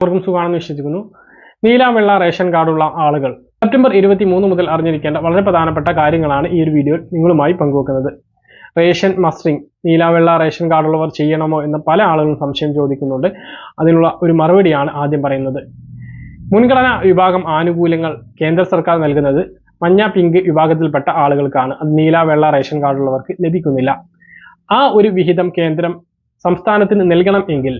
അവർക്കും സുഖമാണെന്ന് വിശ്വസിക്കുന്നു. നീല വെള്ള റേഷൻ കാർഡുള്ള ആളുകൾ. സെപ്റ്റംബർ ഇരുപത്തി മൂന്ന് മുതൽ അറിഞ്ഞിരിക്കേണ്ട വളരെ പ്രധാനപ്പെട്ട കാര്യങ്ങളാണ് ഈ ഒരു വീഡിയോയിൽ നിങ്ങളുമായി പങ്കുവെക്കുന്നത്. Ration mustering. നീലാവെള്ള റേഷൻ കാർഡുള്ളവർ ചെയ്യണമോ എന്ന് പല ആളുകളും സംശയം ചോദിക്കുന്നുണ്ട്. അതിനുള്ള ഒരു മറുപടിയാണ് ആദ്യം പറയുന്നത്. മുൻഗണനാ വിഭാഗം ആനുകൂല്യങ്ങൾ കേന്ദ്ര സർക്കാർ നൽകുന്നത് മഞ്ഞ പിങ്ക് വിഭാഗത്തിൽപ്പെട്ട ആളുകൾക്കാണ്. അത് നീല വെള്ള റേഷൻ കാർഡുള്ളവർക്ക് ലഭിക്കുന്നില്ല. ആ ഒരു വിഹിതം കേന്ദ്രം സംസ്ഥാനത്തിന് നൽകണം എങ്കിൽ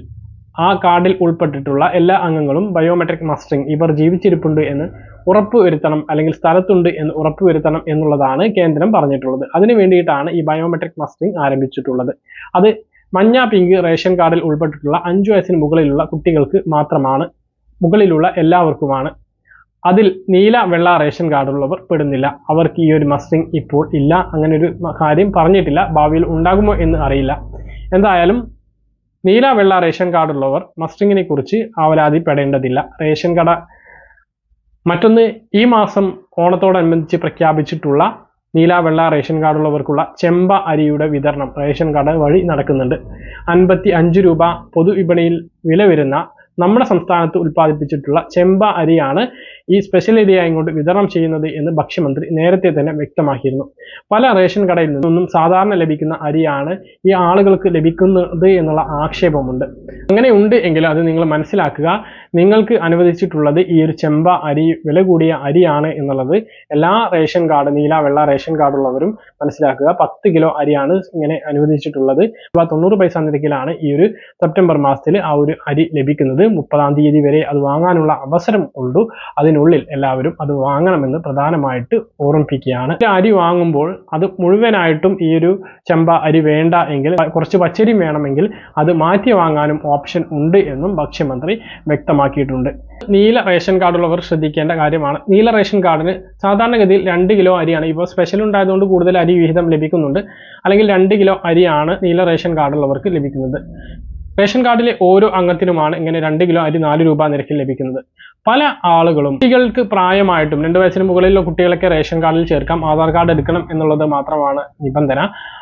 ആ കാർഡിൽ ഉൾപ്പെട്ടിട്ടുള്ള എല്ലാ അംഗങ്ങളും ബയോമെട്രിക് മസ്റ്ററിംഗ് ഇവർ ജീവിച്ചിരിപ്പുണ്ട് എന്ന് ഉറപ്പുവരുത്തണം അല്ലെങ്കിൽ സ്ഥലത്തുണ്ട് എന്ന് ഉറപ്പുവരുത്തണം എന്നുള്ളതാണ് കേന്ദ്രം പറഞ്ഞിട്ടുള്ളത്. അതിനു വേണ്ടിയിട്ടാണ് ഈ ബയോമെട്രിക് മസ്റ്ററിംഗ് ആരംഭിച്ചിട്ടുള്ളത്. അത് മഞ്ഞ പിങ്ക് റേഷൻ കാർഡിൽ ഉൾപ്പെട്ടിട്ടുള്ള അഞ്ചു വയസ്സിന് മുകളിലുള്ള കുട്ടികൾക്ക് മാത്രമാണ് മുകളിലുള്ള എല്ലാവർക്കുമാണ്. അതിൽ നീല വെള്ള റേഷൻ കാർഡുള്ളവർ പെടുന്നില്ല. അവർക്ക് ഈ ഒരു മസ്റ്ററിംഗ് ഇപ്പോൾ ഇല്ല. അങ്ങനെ ഒരു കാര്യം പറഞ്ഞിട്ടില്ല. ഭാവിയിൽ ഉണ്ടാകുമോ എന്ന് അറിയില്ല. എന്തായാലും നീല വെള്ള റേഷൻ കാർഡുള്ളവർ മസ്റ്റിങ്ങിനെ കുറിച്ച് ആവലാതിപ്പെടേണ്ടതില്ല. റേഷൻ കട മറ്റൊന്ന് ഈ മാസം ഓണത്തോടനുബന്ധിച്ച് പ്രഖ്യാപിച്ചിട്ടുള്ള നീല വെള്ള റേഷൻ കാർഡുള്ളവർക്കുള്ള ചെമ്പ അരിയുടെ വിതരണം റേഷൻ കട വഴി നടക്കുന്നുണ്ട്. അൻപത്തി അഞ്ച് രൂപ പൊതുവിപണിയിൽ വില വരുന്ന നമ്മുടെ സംസ്ഥാനത്ത് ഉൽപ്പാദിപ്പിച്ചിട്ടുള്ള ചെമ്പ അരിയാണ് ഈ സ്പെഷ്യൽ ഏരിയ കൊണ്ട് വിതരണം ചെയ്യുന്നത് എന്ന് ഭക്ഷ്യമന്ത്രി നേരത്തെ തന്നെ വ്യക്തമാക്കിയിരുന്നു. പല റേഷൻ കടയിൽ നിന്നും സാധാരണ ലഭിക്കുന്ന അരിയാണ് ഈ ആളുകൾക്ക് ലഭിക്കുന്നത് എന്നുള്ള ആക്ഷേപമുണ്ട്. അങ്ങനെ ഉണ്ട് എങ്കിൽ അത് നിങ്ങൾ മനസ്സിലാക്കുക. നിങ്ങൾക്ക് അനുവദിച്ചിട്ടുള്ളത് ഈ ഒരു ചെമ്പ അരി വില കൂടിയ അരിയാണ് എന്നുള്ളത് എല്ലാ റേഷൻ കാർഡ് നീല വെള്ള റേഷൻ കാർഡുള്ളവരും മനസ്സിലാക്കുക. പത്ത് കിലോ അരിയാണ് ഇങ്ങനെ അനുവദിച്ചിട്ടുള്ളത്. അപ്പോൾ തൊണ്ണൂറ് പൈസ നിരക്കിലാണ് ഈ ഒരു സെപ്റ്റംബർ മാസത്തിൽ ആ ഒരു അരി ലഭിക്കുന്നത്. മുപ്പതാം തീയതി വരെ അത് വാങ്ങാനുള്ള അവസരം ഉള്ളൂ. അതിനുള്ളിൽ എല്ലാവരും അത് വാങ്ങണമെന്ന് പ്രധാനമായിട്ട് ഓർമ്മിപ്പിക്കുകയാണ്. അരി വാങ്ങുമ്പോൾ അത് മുഴുവനായിട്ടും ഈ ഒരു ചെമ്പ അരി വേണ്ട എങ്കിൽ കുറച്ച് പച്ചരി വേണമെങ്കിൽ അത് മാറ്റി വാങ്ങാനും ഓപ്ഷൻ ഉണ്ട് എന്നും ഭക്ഷ്യമന്ത്രി വ്യക്തമാക്കിയിട്ടുണ്ട്. നീല റേഷൻ കാർഡുള്ളവർ ശ്രദ്ധിക്കേണ്ട കാര്യമാണ്. നീല റേഷൻ കാർഡിന് സാധാരണഗതിയിൽ രണ്ട് കിലോ അരിയാണ്. ഇപ്പോൾ സ്പെഷ്യൽ ഉണ്ടായതുകൊണ്ട് കൂടുതൽ അരി വിഹിതം ലഭിക്കുന്നുണ്ട്. അല്ലെങ്കിൽ രണ്ട് കിലോ അരിയാണ് നീല റേഷൻ കാർഡുള്ളവർക്ക് ലഭിക്കുന്നത്. റേഷൻ കാർഡിലെ ഓരോ അംഗത്തിനുമാണ് ഇങ്ങനെ രണ്ട് കിലോ അരി നാല് രൂപ നിരക്കിൽ ലഭിക്കുന്നത്. പല ആളുകളും കുട്ടികൾക്ക് പ്രായമായിട്ടും രണ്ട് വയസ്സിന് മുകളിലുള്ള കുട്ടികളൊക്കെ റേഷൻ കാർഡിൽ ചേർക്കാം ആധാർ കാർഡ് എടുക്കണം എന്നുള്ളത് മാത്രമാണ് നിബന്ധന.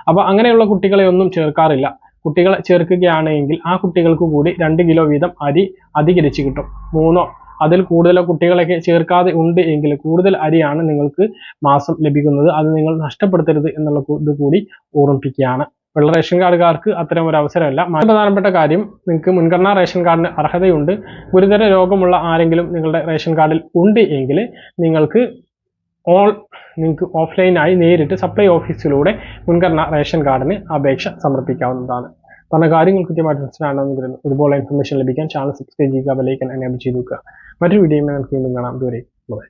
അപ്പോൾ അങ്ങനെയുള്ള കുട്ടികളെ ഒന്നും ചേർക്കാറില്ല. കുട്ടികളെ ചേർക്കുകയാണെങ്കിൽ ആ കുട്ടികൾക്ക് കൂടി രണ്ട് കിലോ വീതം അരി അധികരിച്ച് കിട്ടും. മൂന്നോ അതിൽ കൂടുതലോ കുട്ടികളൊക്കെ ചേർക്കാതെ ഉണ്ട് എങ്കിൽ കൂടുതൽ അരിയാണ് നിങ്ങൾക്ക് മാസം ലഭിക്കുന്നത്. അത് നിങ്ങൾ നഷ്ടപ്പെടുത്തരുത് എന്നുള്ള ഇത് കൂടി ഓർമ്മിപ്പിക്കുകയാണ്. വെള്ള റേഷൻ കാർഡുകാർക്ക് അത്തരം ഒരു അവസരമല്ല. പ്രധാനപ്പെട്ട കാര്യം നിങ്ങൾക്ക് മുൻഗണനാ റേഷൻ കാർഡിന് അർഹതയുണ്ട്. ഗുരുതര രോഗമുള്ള ആരെങ്കിലും നിങ്ങളുടെ റേഷൻ കാർഡിൽ ഉണ്ട് എങ്കിൽ നിങ്ങൾക്ക് ഓൾ നിങ്ങൾക്ക് ഓഫ്ലൈനായി നേരിട്ട് സപ്ലൈ ഓഫീസിലൂടെ മുൻഗണന റേഷൻ കാർഡിന് അപേക്ഷ സമർപ്പിക്കാവുന്നതാണ്. പറഞ്ഞ കാര്യങ്ങൾ കൃത്യമായിട്ട് മനസ്സിലാണെന്ന് കരുതുന്നു ഇതുപോലെ ഇൻഫർമേഷൻ ലഭിക്കാൻ ചാനൽ സബ്സ്ക്രൈബ് ചെയ്യുക ബെലൈക്കൻ എനേബിൾ ചെയ്ത് വെക്കുക മറ്റൊരു വീഡിയോയുമായി നമുക്ക് വീണ്ടും കാണാം. ബൈ